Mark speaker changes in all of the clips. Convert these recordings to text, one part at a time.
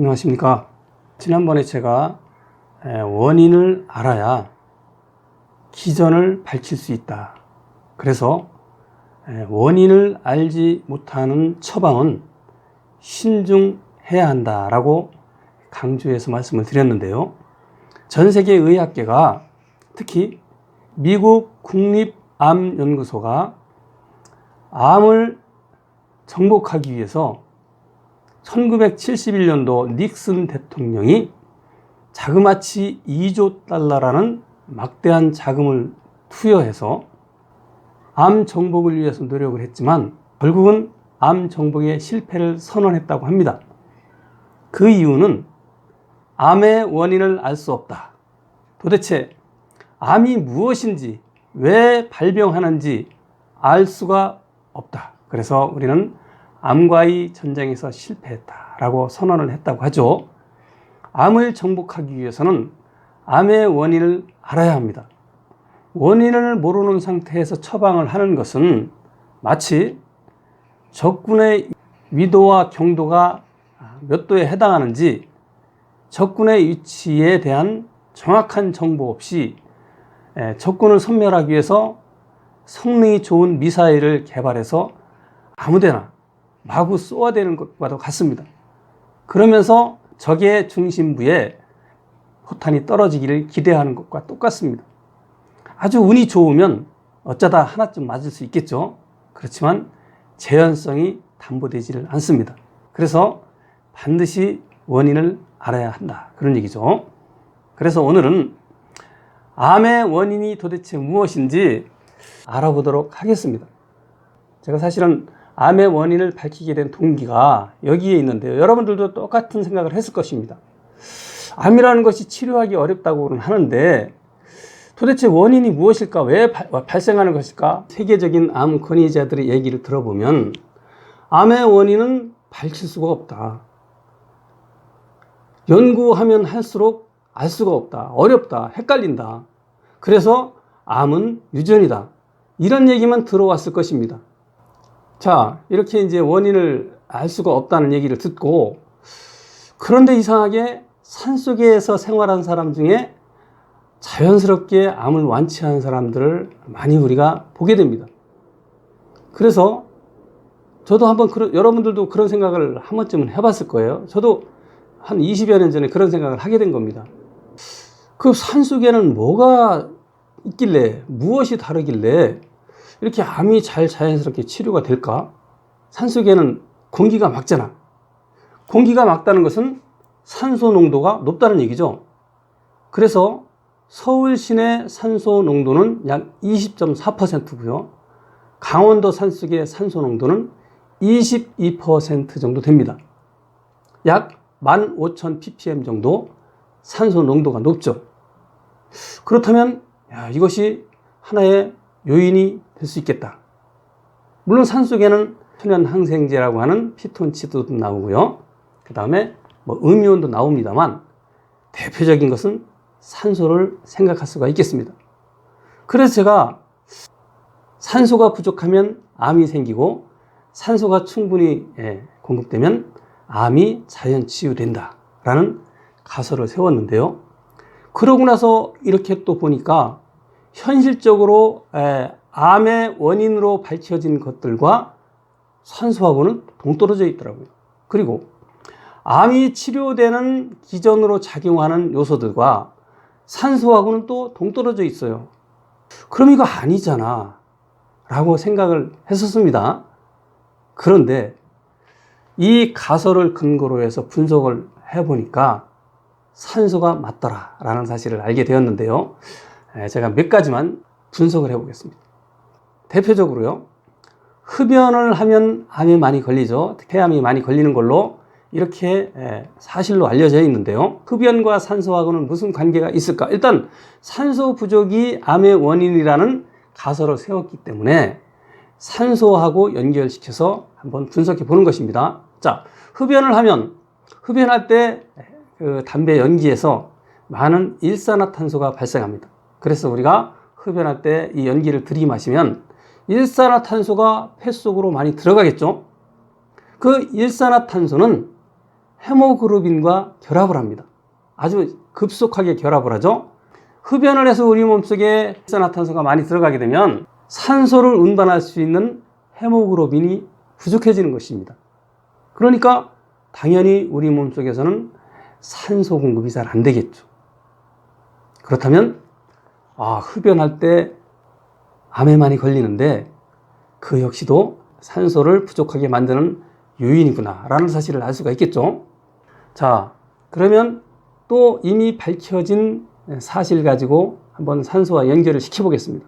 Speaker 1: 안녕하십니까. 지난번에 제가 에, 원인을 알아야 기전을 밝힐 수 있다. 그래서 에, 원인을 알지 못하는 처방은 신중해야 한다라고 강조해서 말씀을 드렸는데요. 전 세계 의학계가 특히 미국 국립암연구소가 암을 정복하기 위해서 1971년도 닉슨 대통령이 자그마치 2조 달러라는 막대한 자금을 투여해서 암 정복을 위해서 노력을 했지만 결국은 암 정복에 실패를 선언했다고 합니다. 그 이유는 암의 원인을 알 수 없다. 도대체 암이 무엇인지 왜 발병하는지 알 수가 없다. 그래서 우리는 암과의 전쟁에서 실패했다라고 선언을 했다고 하죠. 암을 정복하기 위해서는 암의 원인을 알아야 합니다. 원인을 모르는 상태에서 처방을 하는 것은 마치 적군의 위도와 경도가 몇 도에 해당하는지 적군의 위치에 대한 정확한 정보 없이 적군을 섬멸하기 위해서 성능이 좋은 미사일을 개발해서 아무데나 마구 쏘아대는 것과도 같습니다. 그러면서 적의 중심부에 포탄이 떨어지기를 기대하는 것과 똑같습니다. 아주 운이 좋으면 어쩌다 하나쯤 맞을 수 있겠죠. 그렇지만 재현성이 담보되지를 않습니다. 그래서 반드시 원인을 알아야 한다. 그런 얘기죠. 그래서 오늘은 암의 원인이 도대체 무엇인지 알아보도록 하겠습니다. 제가 사실은 암의 원인을 밝히게 된 동기가 여기에 있는데요. 여러분들도 똑같은 생각을 했을 것입니다. 암이라는 것이 치료하기 어렵다고는 하는데 도대체 원인이 무엇일까? 왜 발생하는 것일까? 세계적인 암 권위자들의 얘기를 들어보면 암의 원인은 밝힐 수가 없다. 연구하면 할수록 알 수가 없다. 어렵다. 헷갈린다. 그래서 암은 유전이다. 이런 얘기만 들어왔을 것입니다. 자, 이렇게 이제 원인을 알 수가 없다는 얘기를 듣고 그런데 이상하게 산속에서 생활한 사람 중에 자연스럽게 암을 완치한 사람들을 많이 우리가 보게 됩니다. 그래서 저도 한번 여러분들도 그런 생각을 한 번쯤은 해봤을 거예요. 저도 한 20여 년 전에 그런 생각을 하게 된 겁니다. 그 산속에는 뭐가 있길래, 무엇이 다르길래 이렇게 암이 잘 자연스럽게 치료가 될까? 산속에는 공기가 맑잖아. 공기가 맑다는 것은 산소 농도가 높다는 얘기죠. 그래서 서울 시내 산소 농도는 약 20.4%고요. 강원도 산속의 산소 농도는 22% 정도 됩니다. 약 15,000 ppm 정도 산소 농도가 높죠. 그렇다면 야, 이것이 하나의 요인이 될 수 있겠다. 물론 산속에는 천연 항생제라고 하는 피톤치드도 나오고요. 그 다음에 뭐 음이온도 나옵니다만 대표적인 것은 산소를 생각할 수가 있겠습니다. 그래서 제가 산소가 부족하면 암이 생기고 산소가 충분히 예, 공급되면 암이 자연 치유된다. 라는 가설을 세웠는데요. 그러고 나서 이렇게 또 보니까 현실적으로 암의 원인으로 밝혀진 것들과 산소하고는 동떨어져 있더라고요. 그리고 암이 치료되는 기전으로 작용하는 요소들과 산소하고는 또 동떨어져 있어요. 그럼 이거 아니잖아. 라고 생각을 했었습니다. 그런데 이 가설을 근거로 해서 분석을 해보니까 산소가 맞더라. 라는 사실을 알게 되었는데요. 제가 몇 가지만 분석을 해보겠습니다. 대표적으로요. 흡연을 하면 암이 많이 걸리죠. 폐암이 많이 걸리는 걸로 이렇게 사실로 알려져 있는데요. 흡연과 산소하고는 무슨 관계가 있을까? 일단 산소 부족이 암의 원인이라는 가설을 세웠기 때문에 산소하고 연결시켜서 한번 분석해 보는 것입니다. 자, 흡연을 하면 흡연할 때 그 담배 연기에서 많은 일산화탄소가 발생합니다. 그래서 우리가 흡연할 때 이 연기를 들이마시면 일산화탄소가 폐 속으로 많이 들어가겠죠. 그 일산화탄소는 헤모그로빈과 결합을 합니다. 아주 급속하게 결합을 하죠. 흡연을 해서 우리 몸속에 일산화탄소가 많이 들어가게 되면 산소를 운반할 수 있는 헤모그로빈이 부족해지는 것입니다. 그러니까 당연히 우리 몸속에서는 산소 공급이 잘 안 되겠죠. 그렇다면 아, 흡연할 때 암에 많이 걸리는데 그 역시도 산소를 부족하게 만드는 요인이구나 라는 사실을 알 수가 있겠죠. 자, 그러면 또 이미 밝혀진 사실 가지고 한번 산소와 연결을 시켜보겠습니다.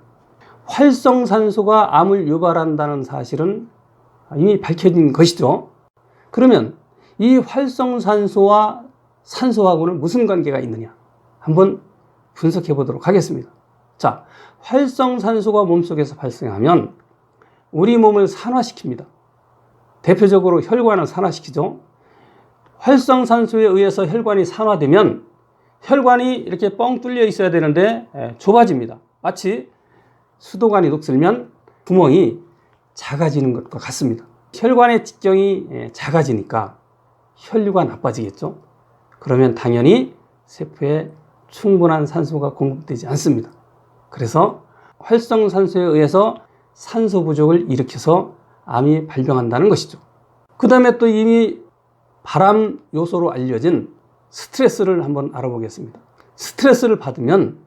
Speaker 1: 활성산소가 암을 유발한다는 사실은 이미 밝혀진 것이죠. 그러면 이 활성산소와 산소하고는 무슨 관계가 있느냐? 한번 분석해 보도록 하겠습니다. 자, 활성산소가 몸속에서 발생하면 우리 몸을 산화시킵니다. 대표적으로 혈관을 산화시키죠. 활성산소에 의해서 혈관이 산화되면 혈관이 이렇게 뻥 뚫려 있어야 되는데 예, 좁아집니다. 마치 수도관이 녹슬면 구멍이 작아지는 것과 같습니다. 혈관의 직경이 예, 작아지니까 혈류가 나빠지겠죠. 그러면 당연히 세포에 충분한 산소가 공급되지 않습니다. 그래서 활성산소에 의해서 산소 부족을 일으켜서 암이 발병한다는 것이죠. 그 다음에 또 이미 발암 요소로 알려진 스트레스를 한번 알아보겠습니다. 스트레스를 받으면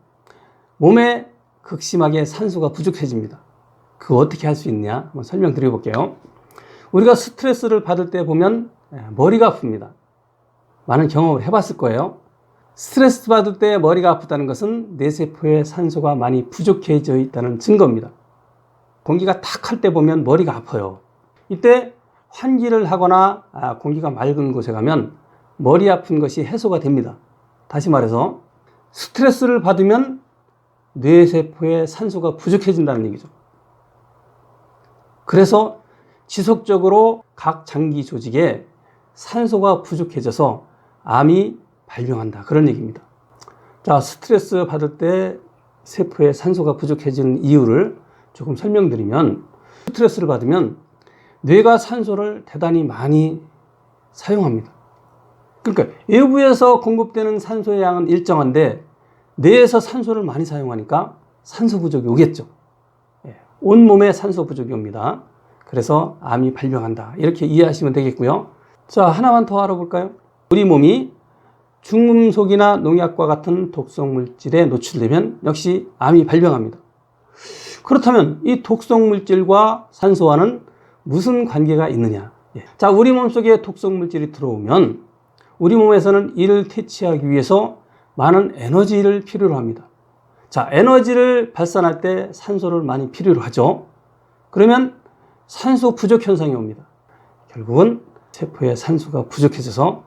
Speaker 1: 몸에 극심하게 산소가 부족해집니다. 그거 어떻게 할 수 있냐? 한번 설명드려 볼게요. 우리가 스트레스를 받을 때 보면 예, 머리가 아픕니다. 많은 경험을 해봤을 거예요. 스트레스 받을 때 머리가 아프다는 것은 뇌세포에 산소가 많이 부족해져 있다는 증거입니다. 공기가 탁 할 때 보면 머리가 아파요. 이때 환기를 하거나 아, 공기가 맑은 곳에 가면 머리 아픈 것이 해소가 됩니다. 다시 말해서 스트레스를 받으면 뇌세포에 산소가 부족해진다는 얘기죠. 그래서 지속적으로 각 장기 조직에 산소가 부족해져서 암이 발병한다. 그런 얘기입니다. 자, 스트레스 받을 때 세포에 산소가 부족해지는 이유를 조금 설명드리면 스트레스를 받으면 뇌가 산소를 대단히 많이 사용합니다. 그러니까 외부에서 공급되는 산소의 양은 일정한데 뇌에서 산소를 많이 사용하니까 산소 부족이 오겠죠. 예, 온몸에 산소 부족이 옵니다. 그래서 암이 발병한다. 이렇게 이해하시면 되겠고요. 자, 하나만 더 알아볼까요? 우리 몸이 중금속이나 농약과 같은 독성 물질에 노출되면 역시 암이 발병합니다. 그렇다면 이 독성 물질과 산소와는 무슨 관계가 있느냐? 예. 자, 우리 몸속에 독성 물질이 들어오면 우리 몸에서는 이를 퇴치하기 위해서 많은 에너지를 필요로 합니다. 자, 에너지를 발산할 때 산소를 많이 필요로 하죠. 그러면 산소 부족 현상이 옵니다. 결국은 세포에 산소가 부족해져서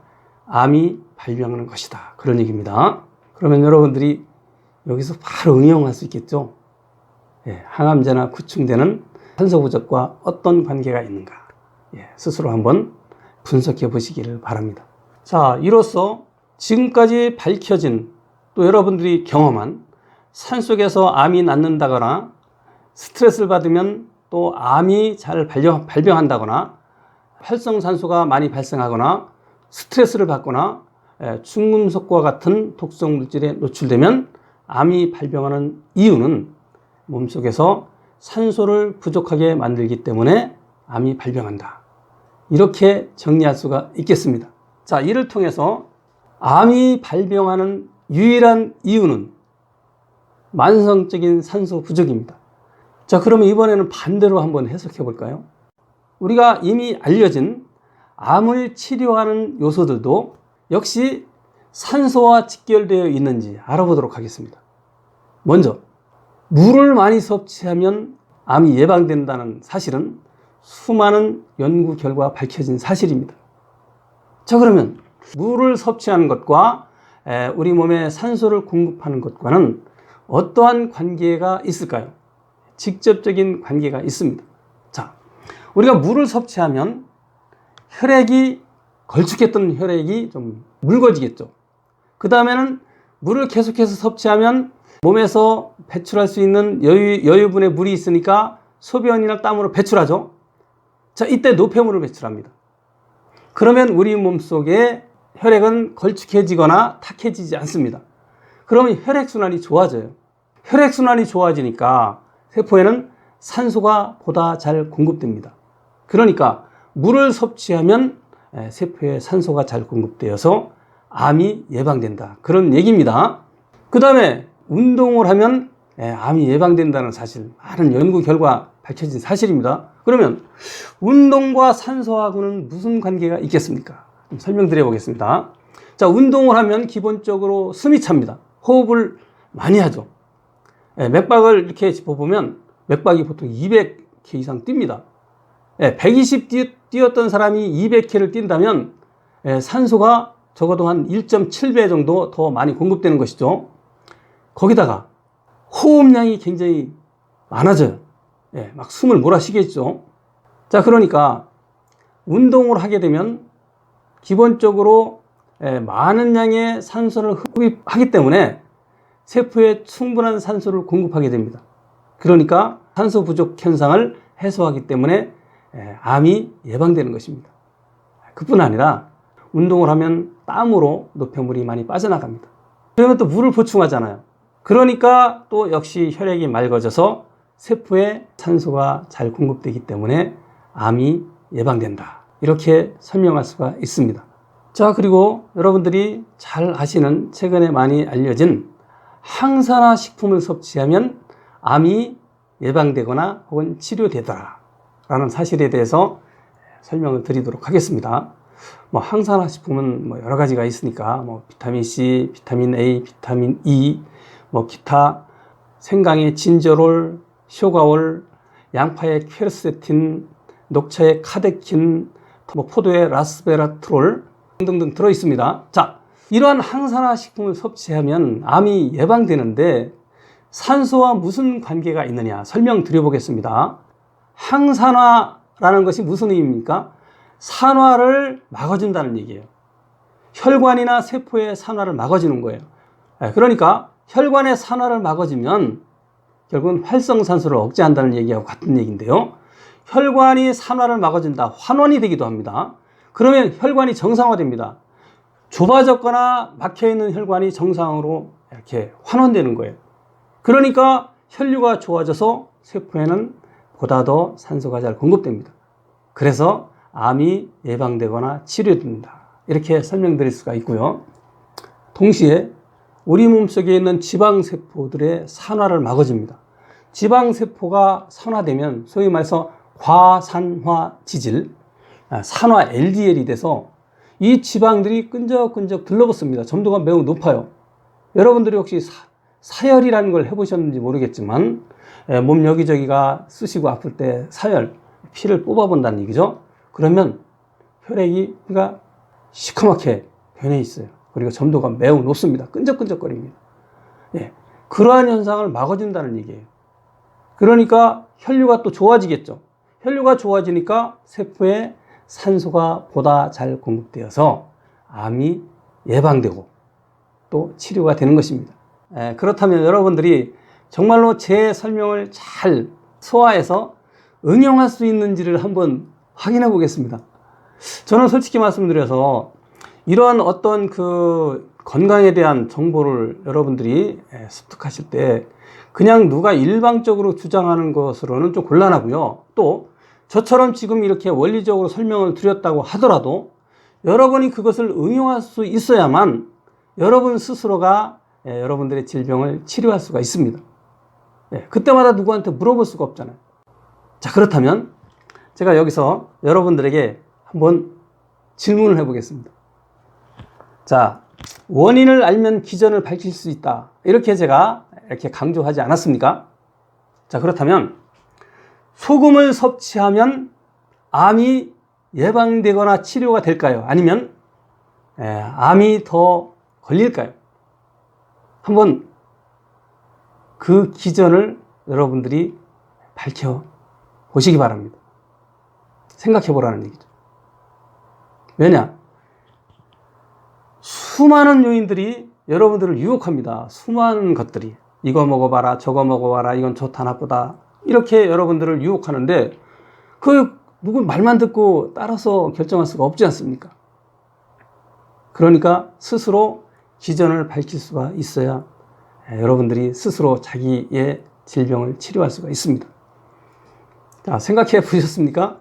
Speaker 1: 암이 발병하는 것이다. 그런 얘기입니다. 그러면 여러분들이 여기서 바로 응용할 수 있겠죠? 예, 항암제나 구충제는 산소 부족과 어떤 관계가 있는가? 예, 스스로 한번 분석해 보시기를 바랍니다. 자, 이로써 지금까지 밝혀진 또 여러분들이 경험한 산 속에서 암이 낫는다거나 스트레스를 받으면 또 암이 잘 발병, 발병한다거나 활성산소가 많이 발생하거나 스트레스를 받거나 예, 중금속과 같은 독성 물질에 노출되면 암이 발병하는 이유는 몸속에서 산소를 부족하게 만들기 때문에 암이 발병한다. 이렇게 정리할 수가 있겠습니다. 자, 이를 통해서 암이 발병하는 유일한 이유는 만성적인 산소 부족입니다. 자, 그러면 이번에는 반대로 한번 해석해 볼까요? 우리가 이미 알려진 암을 치료하는 요소들도 역시 산소와 직결되어 있는지 알아보도록 하겠습니다. 먼저, 물을 많이 섭취하면 암이 예방된다는 사실은 수많은 연구 결과 밝혀진 사실입니다. 자, 그러면 물을 섭취하는 것과 우리 몸에 산소를 공급하는 것과는 어떠한 관계가 있을까요? 직접적인 관계가 있습니다. 자, 우리가 물을 섭취하면 혈액이 걸쭉했던 혈액이 좀 묽어지겠죠. 그 다음에는 물을 계속해서 섭취하면 몸에서 배출할 수 있는 여유, 여유분의 물이 있으니까 소변이나 땀으로 배출하죠. 자, 이때 노폐물을 배출합니다. 그러면 우리 몸 속에 혈액은 걸쭉해지거나 탁해지지 않습니다. 그러면 혈액순환이 좋아져요. 혈액순환이 좋아지니까 세포에는 산소가 보다 잘 공급됩니다. 그러니까 물을 섭취하면 에, 세포에 산소가 잘 공급되어서 암이 예방된다. 그런 얘기입니다. 그 다음에 운동을 하면 에, 암이 예방된다는 사실, 많은 연구 결과 밝혀진 사실입니다. 그러면 운동과 산소하고는 무슨 관계가 있겠습니까? 좀 설명드려 보겠습니다. 자, 운동을 하면 기본적으로 숨이 찹니다. 호흡을 많이 하죠. 예, 맥박을 이렇게 짚어보면 맥박이 보통 200회 이상 뜁니다. 예, 120 뛰, 뛰었던 사람이 200회를 뛴다면 예, 산소가 적어도 한 1.7배 정도 더 많이 공급되는 것이죠. 거기다가 호흡량이 굉장히 많아져요. 예, 막 숨을 몰아쉬겠죠. 자, 그러니까 운동을 하게 되면 기본적으로 예, 많은 양의 산소를 흡입하기 때문에 세포에 충분한 산소를 공급하게 됩니다. 그러니까 산소 부족 현상을 해소하기 때문에 예, 암이 예방되는 것입니다. 그뿐 아니라 운동을 하면 땀으로 노폐물이 많이 빠져나갑니다. 그러면 또 물을 보충하잖아요. 그러니까 또 역시 혈액이 맑아져서 세포에 산소가 잘 공급되기 때문에 암이 예방된다. 이렇게 설명할 수가 있습니다. 자, 그리고 여러분들이 잘 아시는 최근에 많이 알려진 항산화 식품을 섭취하면 암이 예방되거나 혹은 치료되더라. 라는 사실에 대해서 설명을 드리도록 하겠습니다. 뭐 항산화 식품은 뭐 여러 가지가 있으니까 뭐 비타민 C, 비타민 A, 비타민 E, 뭐 기타 생강의 진저롤, 쇼가올, 양파의 퀘르세틴, 녹차의 카데킨, 뭐 포도의 라스베라트롤 등등 들어 있습니다. 자, 이러한 항산화 식품을 섭취하면 암이 예방되는데 산소와 무슨 관계가 있느냐 설명드려 보겠습니다. 항산화라는 것이 무슨 의미입니까? 산화를 막아준다는 얘기예요. 혈관이나 세포의 산화를 막아주는 거예요. 예, 그러니까 혈관의 산화를 막아주면 결국은 활성산소를 억제한다는 얘기하고 같은 얘기인데요. 혈관이 산화를 막아준다. 환원이 되기도 합니다. 그러면 혈관이 정상화됩니다. 좁아졌거나 막혀있는 혈관이 정상으로 이렇게 환원되는 거예요. 그러니까 혈류가 좋아져서 세포에는 보다 더 산소가 잘 공급됩니다. 그래서 암이 예방되거나 치료된다. 이렇게 설명드릴 수가 있고요. 동시에 우리 몸속에 있는 지방세포들의 산화를 막아줍니다. 지방세포가 산화되면 소위 말해서 과산화 지질, 아, 산화 LDL이 돼서 이 지방들이 끈적끈적 들러붙습니다. 점도가 매우 높아요. 여러분들이 혹시 사, 열이라는걸 해보셨는지 모르겠지만 예, 몸 여기저기가 쑤시고 아플 때 사열, 피를 뽑아본다는 얘기죠. 그러면 혈액이 그러니까 시커멓게 변해 있어요. 그리고 점도가 매우 높습니다. 끈적끈적거립니다. 예, 그러한 현상을 막아준다는 얘기예요. 그러니까 혈류가 또 좋아지겠죠. 혈류가 좋아지니까 세포에 산소가 보다 잘 공급되어서 암이 예방되고 또 치료가 되는 것입니다. 예, 그렇다면 여러분들이 정말로 제 설명을 잘 소화해서 응용할 수 있는지를 한번 확인해 보겠습니다. 저는 솔직히 말씀드려서 이러한 어떤 그 건강에 대한 정보를 여러분들이 예, 습득하실 때 그냥 누가 일방적으로 주장하는 것으로는 좀 곤란하고요. 또 저처럼 지금 이렇게 원리적으로 설명을 드렸다고 하더라도 여러분이 그것을 응용할 수 있어야만 여러분 스스로가 예, 여러분들의 질병을 치료할 수가 있습니다. 예, 그때마다 누구한테 물어볼 수가 없잖아요. 자, 그렇다면 제가 여기서 여러분들에게 한번 질문을 해보겠습니다. 자, 원인을 알면 기전을 밝힐 수 있다. 이렇게 제가 이렇게 강조하지 않았습니까? 자, 그렇다면 소금을 섭취하면 암이 예방되거나 치료가 될까요? 아니면 예, 암이 더 걸릴까요? 한번 그 기전을 여러분들이 밝혀 보시기 바랍니다. 생각해 보라는 얘기죠. 왜냐? 수많은 요인들이 여러분들을 유혹합니다. 수많은 것들이. 이거 먹어봐라, 저거 먹어봐라, 이건 좋다, 나쁘다. 이렇게 여러분들을 유혹하는데, 그, 누구 말만 듣고 따라서 결정할 수가 없지 않습니까? 그러니까 스스로 기전을 밝힐 수가 있어야 예, 여러분들이 스스로 자기의 질병을 치료할 수가 있습니다. 자, 생각해 보셨습니까?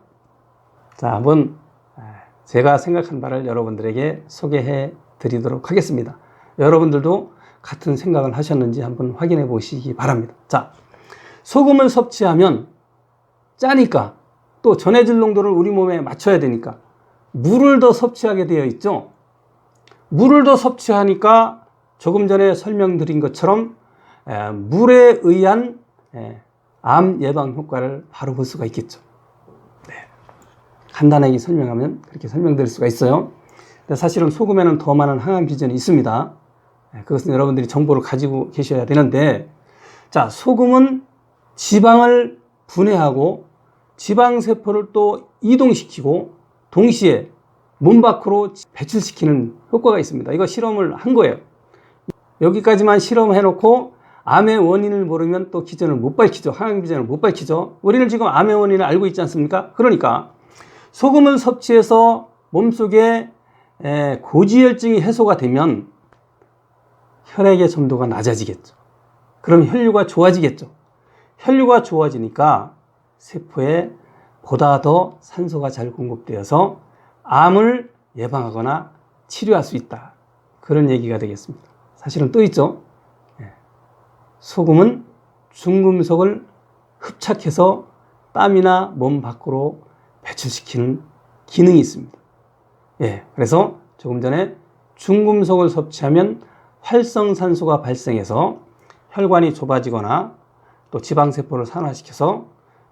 Speaker 1: 자, 한번 예, 제가 생각한 바를 여러분들에게 소개해 드리도록 하겠습니다. 여러분들도 같은 생각을 하셨는지 한번 확인해 보시기 바랍니다. 자, 소금을 섭취하면 짜니까 또 전해질 농도를 우리 몸에 맞춰야 되니까 물을 더 섭취하게 되어 있죠. 물을 더 섭취하니까 조금 전에 설명드린 것처럼 에, 물에 의한 에, 암 예방 효과를 바로 볼 수가 있겠죠. 네. 간단하게 설명하면 그렇게 설명드릴 수가 있어요. 근데 사실은 소금에는 더 많은 항암 기전이 있습니다. 에, 그것은 여러분들이 정보를 가지고 계셔야 되는데, 자, 소금은 지방을 분해하고 지방세포를 또 이동시키고 동시에 몸 밖으로 배출시키는 효과가 있습니다. 이거 실험을 한 거예요. 여기까지만 실험해놓고 암의 원인을 모르면 또 기전을 못 밝히죠. 항암 기전을 못 밝히죠. 우리는 지금 암의 원인을 알고 있지 않습니까? 그러니까 소금을 섭취해서 몸속에 에, 고지혈증이 해소가 되면 혈액의 점도가 낮아지겠죠. 그럼 혈류가 좋아지겠죠. 혈류가 좋아지니까 세포에 보다 더 산소가 잘 공급되어서 암을 예방하거나 치료할 수 있다. 그런 얘기가 되겠습니다. 사실은 또 있죠. 예. 소금은 중금속을 흡착해서 땀이나 몸 밖으로 배출시키는 기능이 있습니다. 예. 그래서 조금 전에 중금속을 섭취하면 활성산소가 발생해서 혈관이 좁아지거나 또 지방세포를 산화시켜서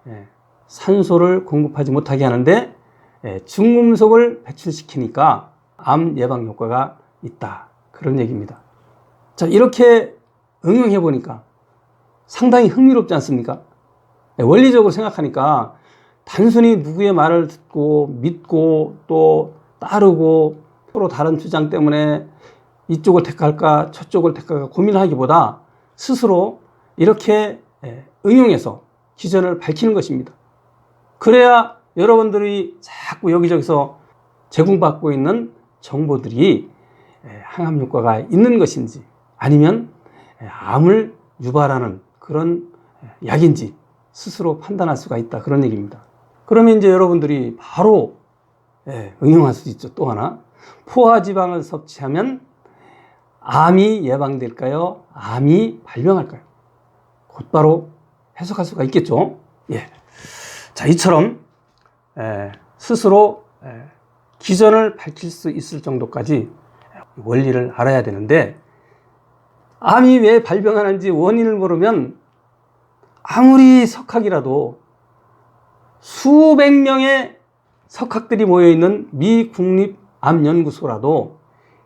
Speaker 1: 예, 산소를 공급하지 못하게 하는데 예, 중금속을 배출시키니까 암 예방 효과가 있다. 그런 얘기입니다. 자, 이렇게 응용해 보니까 상당히 흥미롭지 않습니까? 예, 원리적으로 생각하니까 단순히 누구의 말을 듣고 믿고 또 따르고 서로 다른 주장 때문에 이쪽을 택할까 저쪽을 택할까 고민하기보다 스스로 이렇게 예, 응용해서 기전을 밝히는 것입니다. 그래야 여러분들이 자꾸 여기저기서 제공받고 있는 정보들이 예, 항암 효과가 있는 것인지 아니면 예, 암을 유발하는 그런 예, 약인지 스스로 판단할 수가 있다. 그런 얘기입니다. 그러면 이제 여러분들이 바로 응용할 수 있죠. 또 하나. 포화지방을 섭취하면 암이 예방될까요? 암이 발병할까요? 곧바로 해석할 수가 있겠죠. 예. 자, 이처럼 에, 스스로 에, 기전을 밝힐 수 있을 정도까지 원리를 알아야 되는데 암이 왜 발병하는지 원인을 모르면 아무리 석학이라도 수백 명의 석학들이 모여 있는 미 국립암연구소라도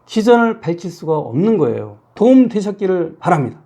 Speaker 1: 기전을 밝힐 수가 없는 거예요. 도움 되셨기를 바랍니다.